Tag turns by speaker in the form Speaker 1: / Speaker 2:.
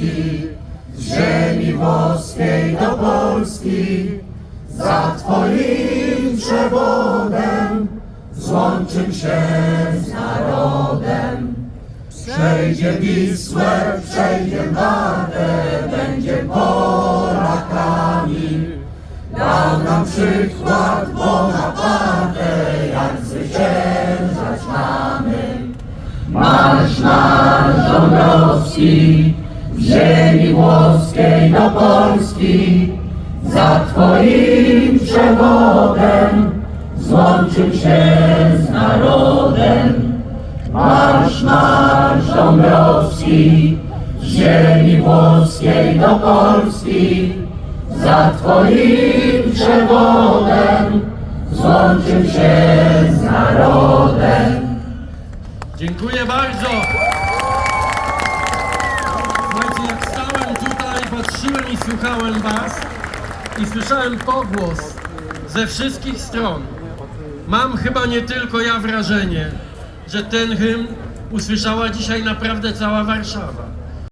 Speaker 1: Dąbrowski, z ziemi włoskiej do Polski, za Twoim przewodem złączył się z narodem. Przejdzie Wisłę, przejdzie Wartę, będzie Polakami. Dał nam przykład Bonaparte, jak zwyciężać mamy. Marsz, marsz ziemi włoskiej do Polski, za Twoim przewodem złączył się z narodem. Marsz, marsz Dąbrowski, ziemi włoskiej do Polski, za Twoim przewodem złączył się z narodem.
Speaker 2: Dziękuję bardzo. Słuchałem Was i słyszałem pogłos ze wszystkich stron. Mam chyba nie tylko ja wrażenie, że ten hymn usłyszała dzisiaj naprawdę cała Warszawa.